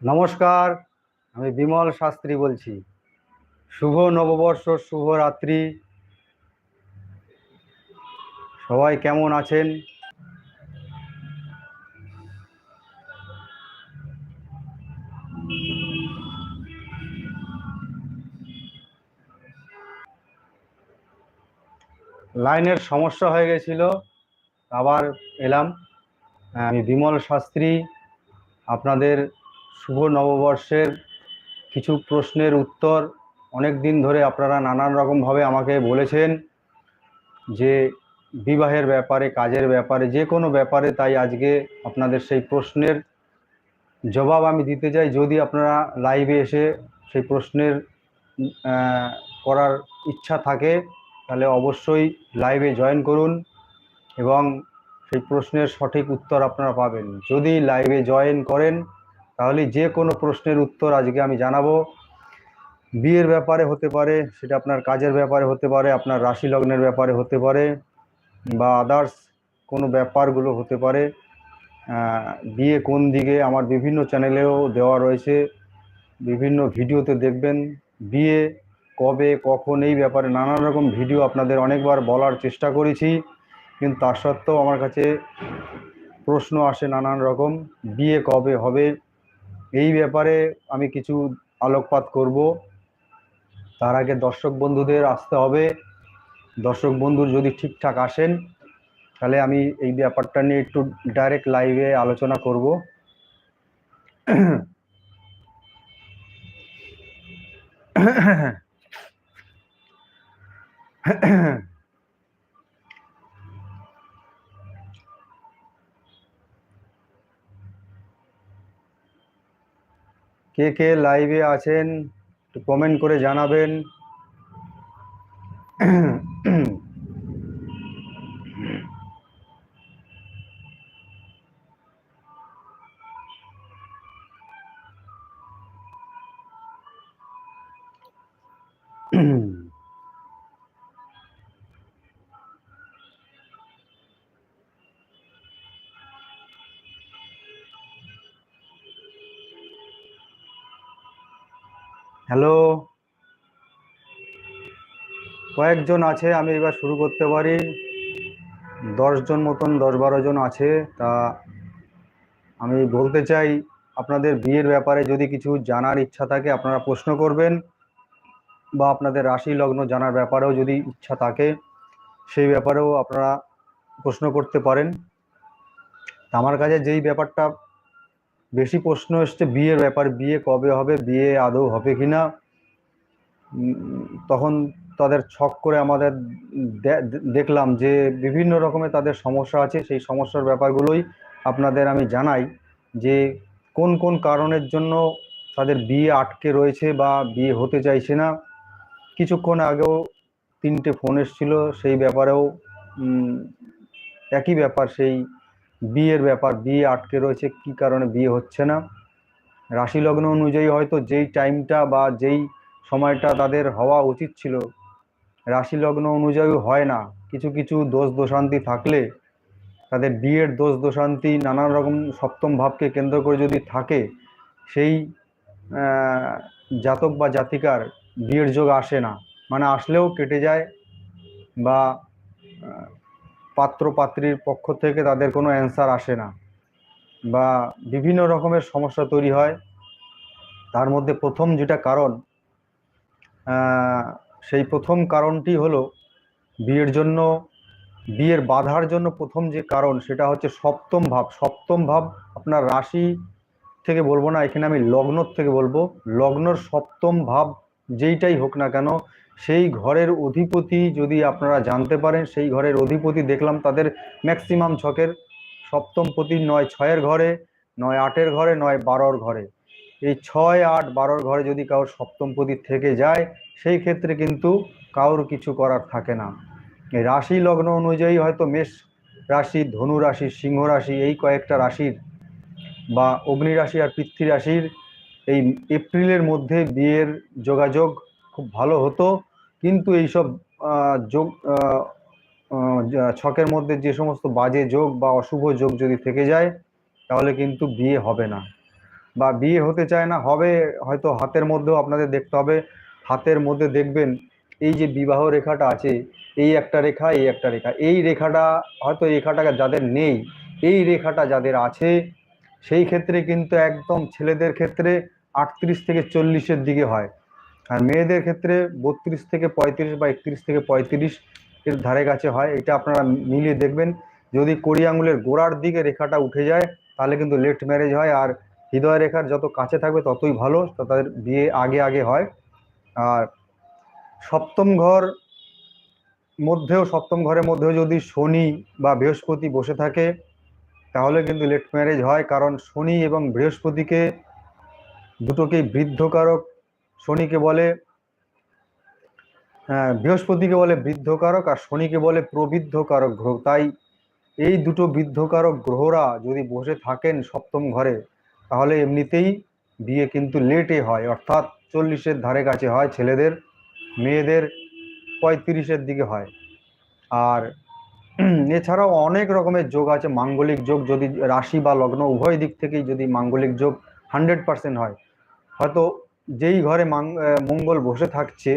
নমস্কার, আমি বিমল শাস্ত্রী বলছি। শুভ নববর্ষ, শুভ রাত্রি। সবাই কেমন আছেন? লাইনের সমস্যা হয়ে গেছিল, আবার এলাম। আমি বিমল শাস্ত্রী, আপনাদের শুভ নববর্ষের কিছু প্রশ্নের উত্তর অনেক দিন ধরে আপনারা নানান রকমভাবে আমাকে বলেছেন যে বিবাহের ব্যাপারে, কাজের ব্যাপারে, যে কোনো ব্যাপারে তাই আজকে আপনাদের সেই প্রশ্নের জবাব আমি দিতে চাই। যদি আপনারা লাইভে এসে সেই প্রশ্নের করার ইচ্ছা থাকে, তাহলে অবশ্যই লাইভে জয়েন করুন এবং সেই প্রশ্নের সঠিক উত্তর আপনারা পাবেন। যদি লাইভে জয়েন করেন তাহলে যে কোনো প্রশ্নের উত্তর আজকে আমি জানাব। বিয়ের ব্যাপারে হতে পারে, সেটা আপনার কাজের ব্যাপারে হতে পারে, আপনার রাশি লগ্নের ব্যাপারে হতে পারে, বা আদার্স কোনো ব্যাপারগুলো হতে পারে। বিয়ে কোন দিকে, আমার বিভিন্ন চ্যানেলেও দেওয়া রয়েছে, বিভিন্ন ভিডিওতে দেখবেন। বিয়ে কবে, কখন, এই ব্যাপারে নানান রকম ভিডিও আপনাদের অনেকবার বলার চেষ্টা করেছি, কিন্তু তার সত্ত্বেও আমার কাছে প্রশ্ন আসে নানান রকম, বিয়ে কবে হবে এই ব্যাপারে আমি কিছু আলোকপাত করব। তার আগে দর্শক বন্ধুদের আসতে হবে। দর্শক বন্ধু যদি ঠিকঠাক আসেন, তাহলে আমি এই ব্যাপারটা নিয়ে একটু ডাইরেক্ট লাইভে আলোচনা করব। কে কে লাইভে আছেন একটু কমেন্ট করে জানাবেন। হ্যালো? কয়েকজন আছে, আমি এবার শুরু করতে পারি। দশজন মতন দশ বারো জন আছে। তা আমি বলতে চাই, আপনাদের বিয়ের ব্যাপারে যদি কিছু জানার ইচ্ছা থাকে, আপনারা প্রশ্ন করবেন। বা আপনাদের রাশি লগ্ন জানার ব্যাপারেও যদি ইচ্ছা থাকে, সেই ব্যাপারেও আপনারা প্রশ্ন করতে পারেন। আমার কাছে যেই ব্যাপারটা বেশি প্রশ্ন এসছে, বিয়ের ব্যাপার, বিয়ে কবে হবে, বিয়ে আদৌ হবে কি না? তখন তাদের ছক করে আমাদের দেখলাম যে বিভিন্ন রকমের তাদের সমস্যা আছে। সেই সমস্যার ব্যাপারগুলোই আপনাদের আমি জানাই যে কোন কোন কারণের জন্য তাদের বিয়ে আটকে রয়েছে বা বিয়ে হতে চাইছে না। কিছুক্ষণ আগেও তিনটে ফোন এসেছিল, সেই ব্যাপারেও একই ব্যাপার, সেই বিয়ের ব্যাপার, বিয়ে আটকে রয়েছে, কি কারণে বিয়ে হচ্ছে না? রাশি লগ্ন অনুযায়ী হয়তো যেই টাইমটা বা যেই সময়টা তাদের হওয়া উচিত ছিল রাশি লগ্ন অনুযায়ী হয় না। কিছু কিছু দোষ দোষান্তি থাকলে, তাদের বিয়ের দোষ দোষান্তি নানান রকম সপ্তম ভাবকে কেন্দ্র করে যদি থাকে, সেই জাতক বা জাতিকার বিয়ের যোগ আসে না। মানে আসলেও কেটে যায় বা পাত্র পাত্রীর পক্ষ থেকে তাদের কোনো অ্যান্সার আসে না বা বিভিন্ন রকমের সমস্যা তৈরি হয়। তার মধ্যে প্রথম যেটা কারণ সেই প্রথম কারণটি হলো বিয়ের জন্য, বিয়ের বাধার জন্য প্রথম যে কারণ সেটা হচ্ছে সপ্তম ভাব। সপ্তম ভাব আপনার রাশি থেকে বলব না, এখানে আমি লগ্নর থেকে বলব। লগ্নর সপ্তম ভাব যেইটাই হোক না কেন, সেই ঘরের অধিপতি যদি আপনারা জানতে পারেন, সেই ঘরের অধিপতি দেখলাম তাদের ম্যাক্সিমাম ছকের সপ্তম পতি নয় ছয়ের ঘরে, নয় আটের ঘরে, নয় বারোর ঘরে। এই ছয়, আট, বারোর ঘরে যদি কারোর সপ্তম পতি থেকে যায়, সেই ক্ষেত্রে কিন্তু কারোর কিছু করার থাকে না। এই রাশি লগ্ন অনুযায়ী হয়তো মেষ রাশি, ধনু রাশি, সিংহ রাশি, এই কয়েকটা রাশির বা অগ্নি রাশি আর পৃথ্বী রাশির এই এপ্রিলের মধ্যে বিয়ের যোগাযোগ খুব ভালো হতো। কিন্তু এইসব যোগ ছকের মধ্যে যে সমস্ত বাজে যোগ বা অশুভ যোগ যদি থেকে যায়, তাহলে কিন্তু বিয়ে হবে না। বা বিয়ে হতে চায় না, হবে হয়তো হাতের মধ্যেও আপনাদের দেখতে হবে। হাতের মধ্যে দেখবেন এই যে বিবাহ রেখাটা আছে, এই একটা রেখা, এই একটা রেখা। এই রেখাটা, হয়তো রেখাটা যাদের নেই, এই রেখাটা যাদের আছে, সেই ক্ষেত্রে কিন্তু একদম ছেলেদের ক্ষেত্রে আটত্রিশ থেকে চল্লিশের দিকে হয়। আর মেয়েদের ক্ষেত্রে বত্রিশ থেকে পঁয়ত্রিশ বা একত্রিশ থেকে পঁয়ত্রিশ এর ধারে কাছে হয়। এটা আপনারা মিলিয়ে দেখবেন। যদি কড়ি আঙুলের গোড়ার দিকে রেখাটা উঠে যায়, তাহলে কিন্তু লেট ম্যারেজ হয়। আর হৃদয় রেখার যত কাছে থাকবে, ততই ভালো। তাদের বিয়ে আগে আগে হয়। আর সপ্তম ঘর মধ্যেও, সপ্তম ঘরের মধ্যেও যদি শনি বা বৃহস্পতি বসে থাকে, তাহলে কিন্তু লেট ম্যারেজ হয়। কারণ শনি এবং বৃহস্পতিকে দুটোকেই বৃদ্ধকারক শনিকে বলে হ্যাঁ, বৃহস্পতিকে বলে বৃদ্ধকারক আর শনিকে বলে প্রবৃদ্ধকারক গ্রহ। তাই এই দুটো বৃদ্ধকারক গ্রহরা যদি বসে থাকেন সপ্তম ঘরে তাহলে এমনিতেই বিয়ে কিন্তু লেটে হয়। অর্থাৎ চল্লিশের ধারে কাছে হয় ছেলেদের মেয়েদের পঁয়ত্রিশের দিকে হয়। আর এছাড়াও অনেক রকমের যোগ আছে মাঙ্গলিক যোগ যদি রাশি বা লগ্ন উভয় দিক থেকেই যদি মাঙ্গলিক যোগ হান্ড্রেড পার্সেন্ট হয় হয়তো যেই ঘরে মঙ্গল বসে থাকছে,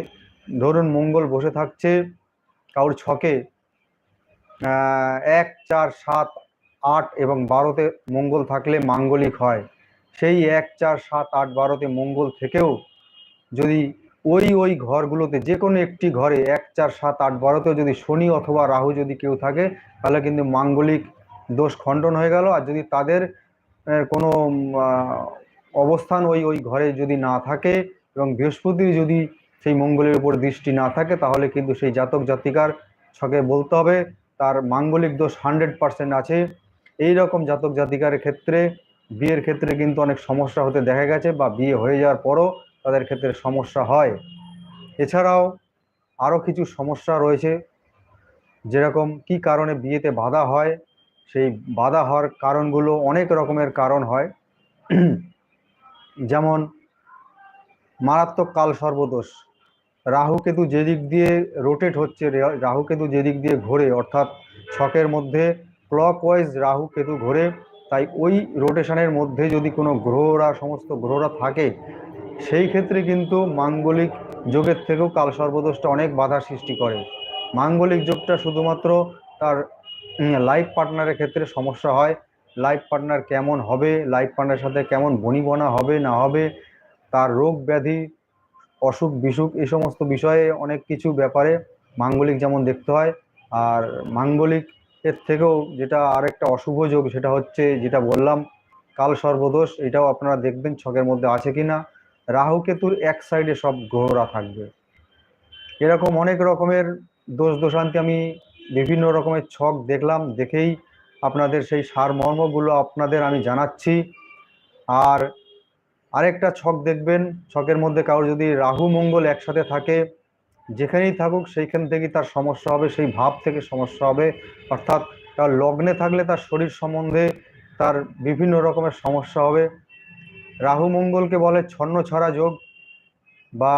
ধরুন মঙ্গল বসে থাকছে কারোর ছকে এক, চার, সাত, আট এবং বারোতে মঙ্গল থাকলে মাঙ্গলিক হয়। সেই এক, চার, সাত, আট, বারোতে মঙ্গল থেকেও যদি ওই ওই ঘরগুলোতে যে কোনো একটি ঘরে এক, চার, সাত, আট, বারোতেও যদি শনি অথবা রাহু যদি কেউ থাকে, তাহলে কিন্তু মাঙ্গলিক দোষ খণ্ডন হয়ে গেল। আর যদি তাদের কোনো অবস্থান ওই ওই ঘরে যদি না থাকে এবং বৃহস্পতি যদি সেই মঙ্গলের উপর দৃষ্টি না থাকে, তাহলে কিন্তু সেই জাতক জাতিকার ছকে বলতে হবে, তার মাঙ্গলিক দোষ হান্ড্রেড পার্সেন্ট আছে। এই রকম জাতক জাতিকার ক্ষেত্রে, বিয়ের ক্ষেত্রে কিন্তু অনেক সমস্যা হতে দেখা গেছে বা বিয়ে হয়ে যাওয়ার পরও তাদের ক্ষেত্রে সমস্যা হয়। এছাড়াও আরও কিছু সমস্যা রয়েছে, যেরকম কি কারণে বিয়েতে বাধা হয়, সেই বাধা হওয়ার কারণগুলো অনেক রকমের কারণ হয়। যেমন, মারাত্মক কাল সর্বদোষ। রাহু কেতু যেদিক দিয়ে রোটেট হচ্ছে রাহু কেতু যেদিক দিয়ে ঘোরে, অর্থাৎ ছকের মধ্যে ক্লক ওয়াইজ রাহু কেতু ঘোরে, তাই ওই রোটেশনের মধ্যে যদি কোনো গ্রহরা, সমস্ত গ্রহরা থাকে, সেই ক্ষেত্রে কিন্তু মাঙ্গলিক যোগের থেকেও কাল সর্বদোষটা অনেক বাধা সৃষ্টি করে। মাঙ্গলিক যোগটা শুধুমাত্র তার লাইফ পার্টনারের ক্ষেত্রে সমস্যা হয় লাইফ পার্টনার কেমন হবে লাইফ পার্টনারের সাথে কেমন বনিবনা হবে, না হবে, তার রোগ ব্যাধি, অসুখ বিসুখ এই সমস্ত বিষয়ে অনেক কিছু ব্যাপারে মাঙ্গলিক যেমন দেখতে হয়, আর মাঙ্গলিক এর থেকেও যেটা আরেকটা অশুভ যোগ সেটা হচ্ছে যেটা বললাম, কাল সর্বদোষ, এটাও আপনারা দেখবেন ছকের মধ্যে আছে কিনা। রাহু কেতুর এক সাইডে সব গ্রহরা থাকবে। এরকম অনেক রকমের দোষ দোষান্তি আমি বিভিন্ন রকমের ছক দেখলাম, দেখেই আপনাদের সেই সারমর্মগুলো আপনাদের আমি জানাচ্ছি। আর আরেকটা ছক দেখবেন, ছকের মধ্যে কারোর যদি রাহু, মঙ্গল একসাথে থাকে, যেখানেই থাকুক সেইখান থেকেই তার সমস্যা হবে, সেই ভাব থেকে সমস্যা হবে। অর্থাৎ তার লগ্নে থাকলে তার শরীর সম্বন্ধে তার বিভিন্ন রকমের সমস্যা হবে। রাহু, মঙ্গলকে বলে ছন্ন ছড়া যোগ বা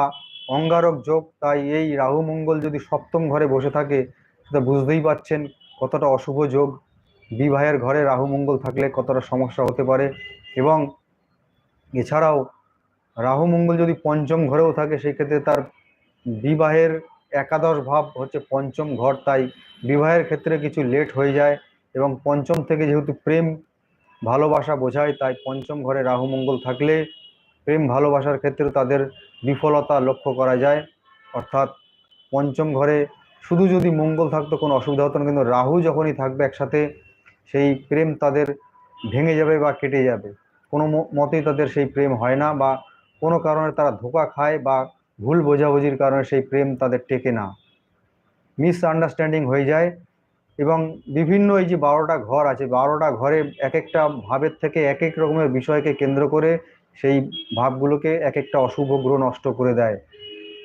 অঙ্গারক যোগ। তাই এই রাহু, মঙ্গল যদি সপ্তম ঘরে বসে থাকে, সেটা বুঝতেই পাচ্ছেন কতটা অশুভ যোগ। বিবাহের ঘরে রাহু মঙ্গল থাকলে কতটা সমস্যা হতে পারে? এবং এছাড়াও রাহু মঙ্গল যদি পঞ্চম ঘরেও থাকে, সেই ক্ষেত্রে তার বিবাহের একাদশ ভাব হচ্ছে পঞ্চম ঘর। তাই বিবাহের ক্ষেত্রে কিছু লেট হয়ে যায় এবং পঞ্চম থেকে যেহেতু প্রেম ভালোবাসা বোঝায়, তাই পঞ্চম ঘরে রাহু মঙ্গল থাকলে প্রেম ভালোবাসার ক্ষেত্রে তাদের বিফলতা লক্ষ্য করা যায়। অর্থাৎ পঞ্চম ঘরে শুধু যদি মঙ্গল থাকতো কোনো অসুবিধা হতো না, কিন্তু রাহু যখনই থাকবে একসাথে সেই প্রেম তাদের ভেঙে যাবে বা কেটে যাবে। কোনো মতেই তাদের সেই প্রেম হয় না বা কোনো কারণে তারা ধোকা খায় বা ভুল বোঝাবুঝির কারণে সেই প্রেম তাদের টেকে না। মিস আন্ডারস্ট্যান্ডিং হয়ে যায় এবং বিভিন্ন এই যে বারোটা ঘর আছে, বারোটা ঘরে এক একটা ভাবের থেকে এক এক রকমের বিষয়কে কেন্দ্র করে সেই ভাবগুলোকে এক একটা অশুভ গ্রহ নষ্ট করে দেয়।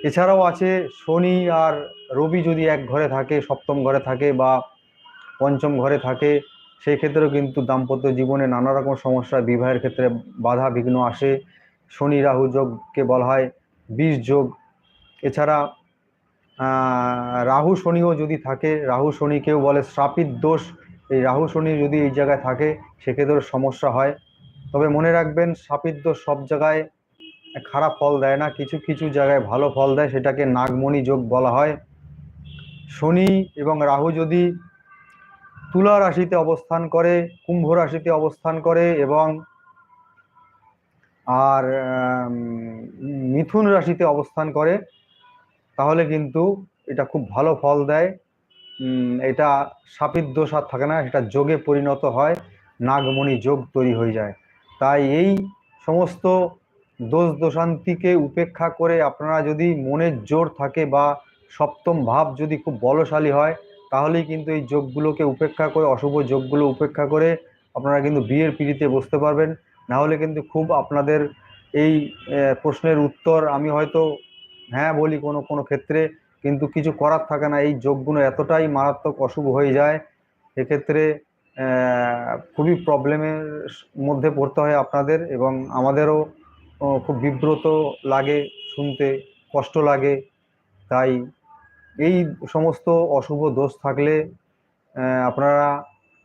এছাড়াও আছে শনি আর রবি যদি এক ঘরে থাকে, সপ্তম ঘরে থাকে বা পঞ্চম ঘরে থাকে সেই ক্ষেত্রেও কিন্তু দাম্পত্য জীবনে নানা রকম সমস্যা, বিবাহের ক্ষেত্রে বাধা, বিঘ্ন আসে। শনি রাহু যোগকে বলা হয়, বিষ যোগ। এছাড়া রাহু শনিও যদি থাকে, রাহু শনি কেউ বলে শ্রাপিত দোষ। এই রাহু শনি যদি এই জায়গায় থাকে সেক্ষেত্রে সমস্যা হয়। তবে মনে রাখবেন, শ্রাপিত দোষ সব জায়গায় খারাপ ফল দেয় না। কিছু কিছু জায়গায় ভালো ফল দেয়, সেটাকে নাগমণি যোগ বলা হয়। শনি এবং রাহু যদি তুলা রাশিতে অবস্থান করে, কুম্ভ রাশিতে অবস্থান করে এবং আর মিথুন রাশিতে অবস্থান করে, তাহলে কিন্তু এটা খুব ভালো ফল দেয়। এটা সাপির দোষ আর থাকে না এটা যোগে পরিণত হয়, নাগমণি যোগ তৈরি হয়ে যায়। তাই এই সমস্ত দোষ দোষান্তিকে উপেক্ষা করে আপনারা যদি মনের জোর থাকে বা সপ্তম ভাব যদি খুব বলশালী হয় তাহলেই কিন্তু এই যোগগুলোকে উপেক্ষা করে, অশুভ যোগগুলো উপেক্ষা করে আপনারা কিন্তু বিয়ের পিড়িতে বসতে পারবেন। না হলে কিন্তু খুব আপনাদের এই প্রশ্নের উত্তর আমি হয়তো হ্যাঁ বলি কোনো কোনো ক্ষেত্রে, কিন্তু কিছু করার থাকে না। এই যোগগুলো এতটাই মারাত্মক অশুভ হয়ে যায়, এক্ষেত্রে খুবই প্রবলেমের মধ্যে পড়তে হয় আপনাদের এবং আমাদেরও খুব বিব্রত লাগে, শুনতে কষ্ট লাগে। তাই এই সমস্ত অশুভ দোষ থাকলে আপনারা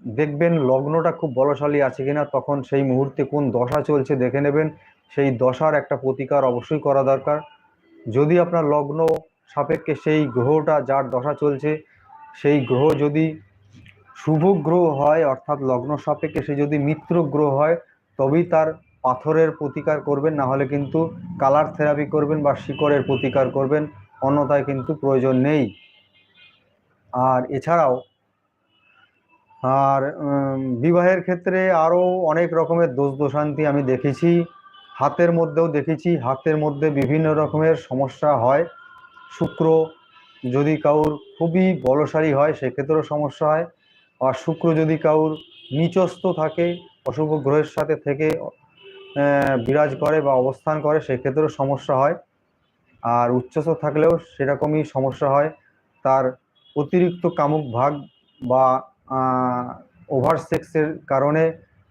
দেখবেন লগ্নটা খুব বলশালী আছে কিনা, তখন সেই মুহূর্তে কোন দশা চলছে দেখে নেবেন। সেই দশার একটা প্রতিকার অবশ্যই করা দরকার। যদি আপনার লগ্ন সাপেক্ষে সেই গ্রহটা, যার দশা চলছে, সেই গ্রহ যদি শুভ গ্রহ হয়, অর্থাৎ লগ্ন সাপেক্ষে সে যদি মিত্র গ্রহ হয়, তবেই তার পাথরের প্রতিকার করবেন না হলে কিন্তু কালার থেরাপি করবেন বা শিকড়ের প্রতিকার করবেন। অন্যথায় কিন্তু প্রয়োজন নেই। আর এছাড়াও, আর বিবাহের ক্ষেত্রে আরও অনেক রকমের দোষ দোষান্তি আমি দেখেছি। হাতের মধ্যেও দেখেছি, হাতের মধ্যে বিভিন্ন রকমের সমস্যা হয়। শুক্র যদি কাউর খুবই বলশালী হয়, সেক্ষেত্রেও সমস্যা হয়। আর শুক্র যদি কাউর নিচস্থ থাকে, অশুভ গ্রহের সাথে থেকে বিরাজ করে বা অবস্থান করে, সেক্ষেত্রেও সমস্যা হয়। আর উচ্চস্থ থাকলেও সেরকমই সমস্যা হয়। তার অতিরিক্ত কামুক ভাগ বা ওভার সেক্সের কারণে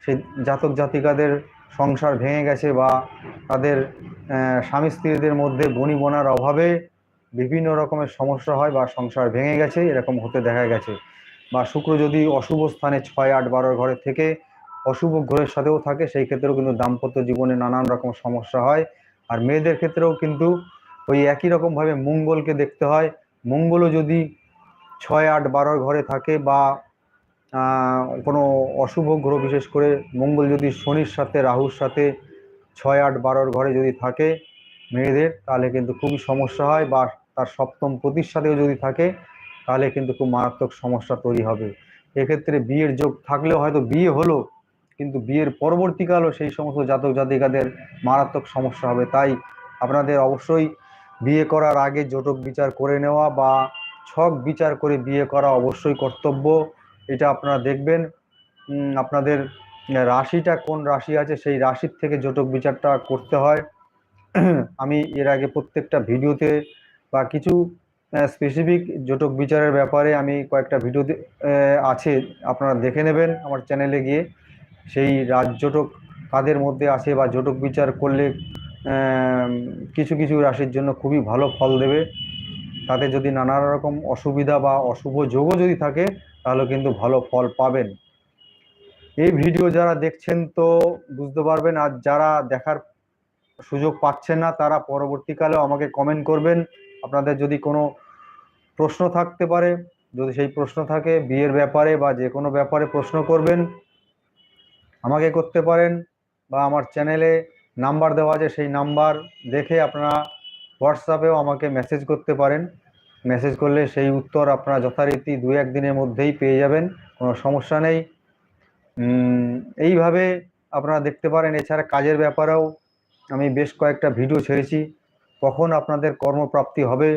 সে জাতক জাতিকাদের সংসার ভেঙে গেছে বা তাদের স্বামী স্ত্রীদের মধ্যে বনিবনার অভাবে বিভিন্ন রকমের সমস্যা হয় বা সংসার ভেঙে গেছে, এরকম হতে দেখা গেছে। বা শুক্র যদি অশুভ স্থানে ছয় আট বারোর ঘরে থেকে অশুভ গ্রহের সাথেও থাকে, সেই ক্ষেত্রেও কিন্তু দাম্পত্য জীবনে নানান রকম সমস্যা হয়। আর মেয়েদের ক্ষেত্রেও কিন্তু ওই একই রকমভাবে মঙ্গলকে দেখতে হয়। মঙ্গলও যদি ছয়, আট বারোর ঘরে থাকে বা কোনো অশুভ গ্রহ বিশেষ করে মঙ্গল যদি শনির সাথে, রাহুর সাথে ছয়, আট বারোর ঘরে যদি থাকে মেয়েদের, তাহলে কিন্তু খুবই সমস্যা হয় বা তার সপ্তম পতির সাথেও যদি থাকে, তাহলে কিন্তু খুব মারাত্মক সমস্যা তৈরি হবে। এক্ষেত্রে বিয়ের যোগ থাকলেও হয়তো বিয়ে হলো, কিন্তু বিয়ের পরবর্তীকালও সেই সমস্ত জাতক জাতিকাদের মারাত্মক সমস্যা হবে। তাই আপনাদের অবশ্যই বিয়ে করার আগে জটক বিচার করে নেওয়া বা ছক বিচার করে বিয়ে করা অবশ্যই কর্তব্য। এটা আপনারা দেখবেন। আপনাদের রাশিটা কোন রাশি আছে সেই রাশির থেকে জটক বিচারটা করতে হয়। আমি এর আগে প্রত্যেকটা ভিডিওতে বা কিছু স্পেসিফিক জটক বিচারের ব্যাপারে আমি কয়েকটা ভিডিও আছে, আপনারা দেখে নেবেন আমার চ্যানেলে গিয়ে। সেই রাজ জটক কাদের মধ্যে আছে বা জটক বিচার করলে কিছু কিছু রাশির জন্য খুবই ভালো ফল দেবে। তাতে যদি নানা রকম অসুবিধা বা অশুভ যোগও যদি থাকে, তাহলে কিন্তু ভালো ফল পাবেন। এই ভিডিও যারা দেখছেন তো বুঝতে পারবেন, আর যারা দেখার সুযোগ পাচ্ছেন না, তারা পরবর্তীকালেও আমাকে কমেন্ট করবেন। আপনাদের যদি কোনো প্রশ্ন থাকতে পারে, যদি সেই প্রশ্ন থাকে, বিয়ের ব্যাপারে বা যে কোনো ব্যাপারে প্রশ্ন করবেন, আমাকে করতে পারেন বা আমার চ্যানেলে নাম্বার দেওয়া আছে, সেই নাম্বার দেখে আপনারা হোয়াটসঅ্যাপেও আমাকে মেসেজ করতে পারেন। মেসেজ করলে সেই উত্তর আপনারা যথারীতি দু এক দিনের মধ্যেই পেয়ে যাবেন, কোনো সমস্যা নেই। এইভাবে আপনারা দেখতে পারেন, এছাড়া কাজের ব্যাপারেও আমি বেশ কয়েকটা ভিডিও ছেড়েছি। কখন আপনাদের কর্মপ্রাপ্তি হবে,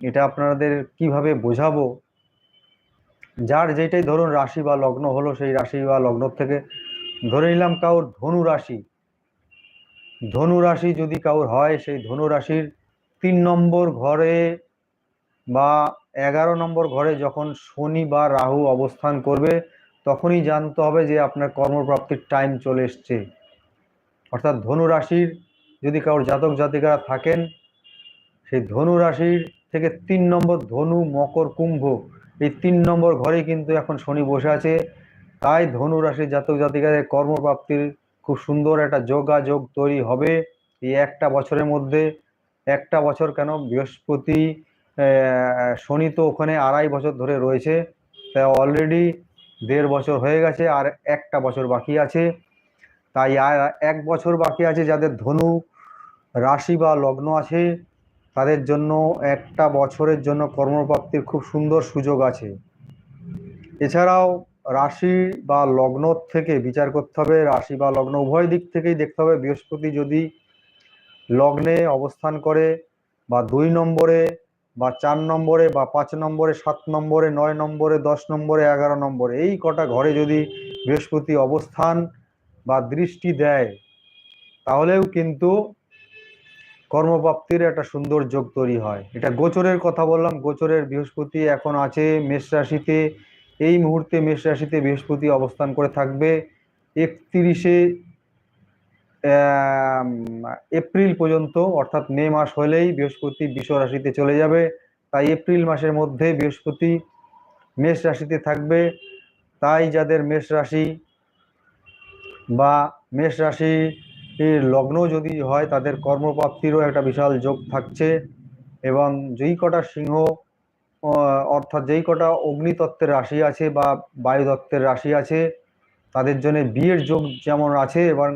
এটা আপনাদের কীভাবে বোঝাবো? যার যেটাই ধরুন, রাশি বা লগ্ন হলো, সেই রাশি বা লগ্ন থেকে ধরে নিলাম কাউর ধনু রাশি। ধনু রাশি যদি কাউর হয়, সেই ধনু রাশির তিন নম্বর ঘরে বা এগারো নম্বর ঘরে যখন শনি বা রাহু অবস্থান করবে, তখনই জানতে হবে যে আপনার কর্মপ্রাপ্তির টাইম চলে এসছে। অর্থাৎ ধনু রাশির যদি কারোর জাতক জাতিকারা থাকেন, সেই ধনু রাশির থেকে তিন নম্বর ধনু, মকর, কুম্ভ, এই তিন নম্বর ঘরে কিন্তু এখন শনি বসে আছে। তাই ধনু রাশির জাতক জাতিকাদের কর্মপ্রাপ্তির খুব সুন্দর একটা যোগাযোগ তৈরি হবে এই একটা বছরের মধ্যে। একটা বছর কেন? বৃহস্পতি শনি তো ওখানে আড়াই বছর ধরে রয়েছে। তা অলরেডি দেড় বছর হয়ে গেছে আর একটা বছর বাকি আছে। তাই আর এক বছর বাকি আছে যাদের ধনু রাশি বা লগ্ন আছে, তাদের জন্য একটা বছরের জন্য কর্মপ্রাপ্তির খুব সুন্দর সুযোগ আছে। এছাড়াও রাশি বা লগ্ন থেকে বিচার করতে হবে, রাশি বা লগ্ন উভয় দিক থেকেই দেখতে হবে। বৃহস্পতি যদি লগ্নে অবস্থান করে বা দুই নম্বরে বা চার নম্বরে বা পাঁচ নম্বরে, সাত নম্বরে, নয় নম্বরে, দশ নম্বরে, এগারো নম্বরে, এই কটা ঘরে যদি বৃহস্পতি অবস্থান বা দৃষ্টি দেয়, তাহলেও কিন্তু কর্মপ্রাপ্তির একটা সুন্দর যোগ তৈরি হয়। এটা গোচরের কথা বললাম। গোচরের বৃহস্পতি এখন আছে, মেষ রাশিতে। এই মুহূর্তে মেষ রাশিতে বৃহস্পতি অবস্থান করে থাকবে একত্রিশে এপ্রিল পর্যন্ত, অর্থাৎ মে মাস হলেই বৃহস্পতি বৃষ রাশিতে চলে যাবে। তাই এপ্রিল মাসের মধ্যে বৃহস্পতি মেষ রাশিতে থাকবে। তাই যাদের মেষ রাশি বা মেষ রাশি লগ্ন যদি হয়, তাদের কর্মপ্রাপ্তিরও একটা বিশাল যোগ থাকছে এবং যেই কটা সিংহ অর্থাৎ যেই কটা অগ্নিতত্ত্বের রাশি আছে বা বায়ুতত্ত্বের রাশি আছে, তাদের জন্য বিয়ের যোগ যেমন আছে এবং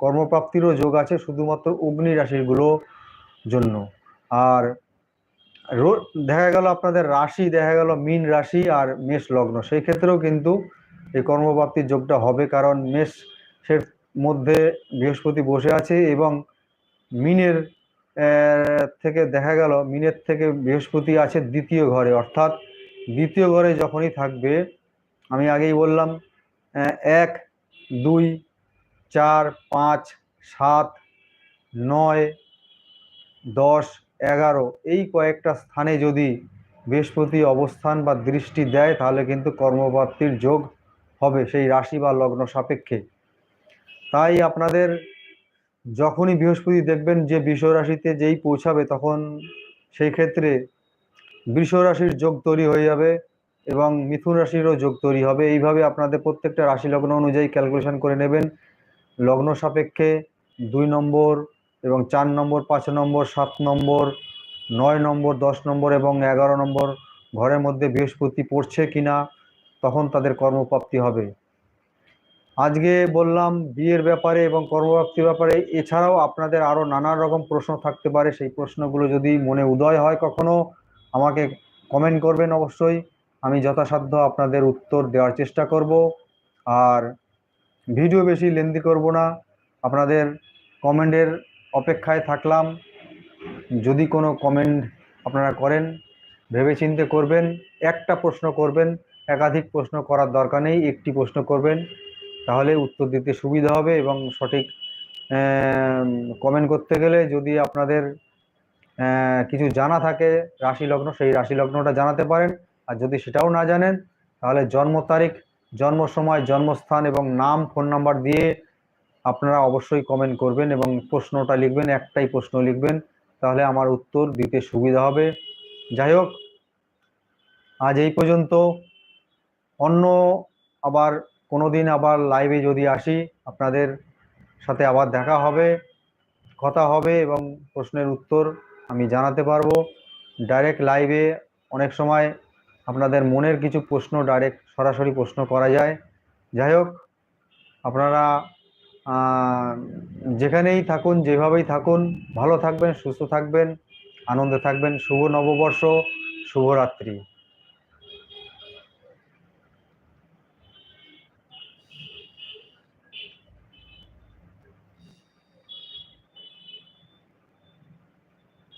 কর্মপ্রাপ্তিরও যোগ আছে, শুধুমাত্র অগ্নি রাশিগুলো জন্য। আর দেখা গেল আপনাদের রাশি, দেখা গেল মীন রাশি আর মেষ লগ্ন। সেই ক্ষেত্রেও কিন্তু এই কর্মপ্রাপ্তির যোগটা হবে, কারণ মেষের মধ্যে বৃহস্পতি বসে আছে এবং মিনের থেকে দেখা গেল, মিনের থেকে বৃহস্পতি আছে দ্বিতীয় ঘরে। অর্থাৎ দ্বিতীয় ঘরে যখনই থাকবে, আমি আগেই বললাম এক, দুই, চার, পাঁচ, সাত, নয়, দশ, এগারো, এই কয়েকটা স্থানে যদি বৃহস্পতি অবস্থান বা দৃষ্টি দেয়, তাহলে কিন্তু কর্মপ্রাপ্তির যোগ হবে সেই রাশি বা লগ্ন সাপেক্ষে। তাই আপনাদের যখনই বৃহস্পতি দেখবেন যে বৃষ রাশিতে যেই পৌঁছাবে, তখন সেই ক্ষেত্রে বৃষ রাশির যোগ তৈরি হয়ে যাবে এবং মিথুন রাশিরও যোগ তৈরি হবে। এইভাবে আপনাদের প্রত্যেকটা রাশি লগ্ন অনুযায়ী ক্যালকুলেশন করে নেবেন। লগ্ন সাপেক্ষে দুই নম্বর এবং চার নম্বর, পাঁচ নম্বর, সাত নম্বর, নয় নম্বর, দশ নম্বর এবং এগারো নম্বর ঘরের মধ্যে বৃহস্পতি পড়ছে কিনা, তখন তাদের কর্মপ্রাপ্তি হবে। আজকে বললাম বিয়ের ব্যাপারে এবং কর্মপ্রাপ্তির ব্যাপারে, এছাড়াও আপনাদের আরও নানা রকম প্রশ্ন থাকতে পারে। সেই প্রশ্নগুলো যদি মনে উদয় হয় কখনো, আমাকে কমেন্ট করবেন অবশ্যই। আমি যথাসাধ্য আপনাদের উত্তর দেওয়ার চেষ্টা করব। আর ভিডিও বেশি লেন্দি করব না। আপনাদের কমেন্টের অপেক্ষায় থাকলাম। যদি কোনো কমেন্ট আপনারা করেন, ভেবেচিন্তে করবেন, একটা প্রশ্ন করবেন, একাধিক প্রশ্ন করার দরকার নেই, একটি প্রশ্ন করবেন। তাহলে উত্তর দিতে সুবিধা হবে এবং সঠিক কমেন্ট করতে গেলে যদি আপনাদের কিছু জানা থাকে রাশি লগ্ন সেই রাশি লগ্নটা জানাতে পারেন। আর যদি সেটাও না জানেন, তাহলে জন্ম তারিখ, জন্ম সময়, জন্মস্থান এবং নাম ফোন নাম্বার দিয়ে আপনারা অবশ্যই কমেন্ট করবেন এবং প্রশ্নটা লিখবেন, একটাই প্রশ্ন লিখবেন। তাহলে আমার উত্তর দিতে সুবিধা হবে। যাই হোক, আজ এই পর্যন্ত। অন্য আবার কোনো দিন আবার লাইভে যদি আসি, আপনাদের সাথে আবার দেখা হবে, কথা হবে এবং প্রশ্নের উত্তর আমি জানাতে পারব। ডাইরেক্ট লাইভে অনেক সময় আপনাদের মনের কিছু প্রশ্ন ডাইরেক্ট সরাসরি প্রশ্ন করা যায়। যাই হোক, আপনারা যেখানেই থাকুন, যেভাবেই থাকুন, ভালো থাকবেন, সুস্থ থাকবেন, আনন্দে থাকবেন। শুভ নববর্ষ শুভরাত্রি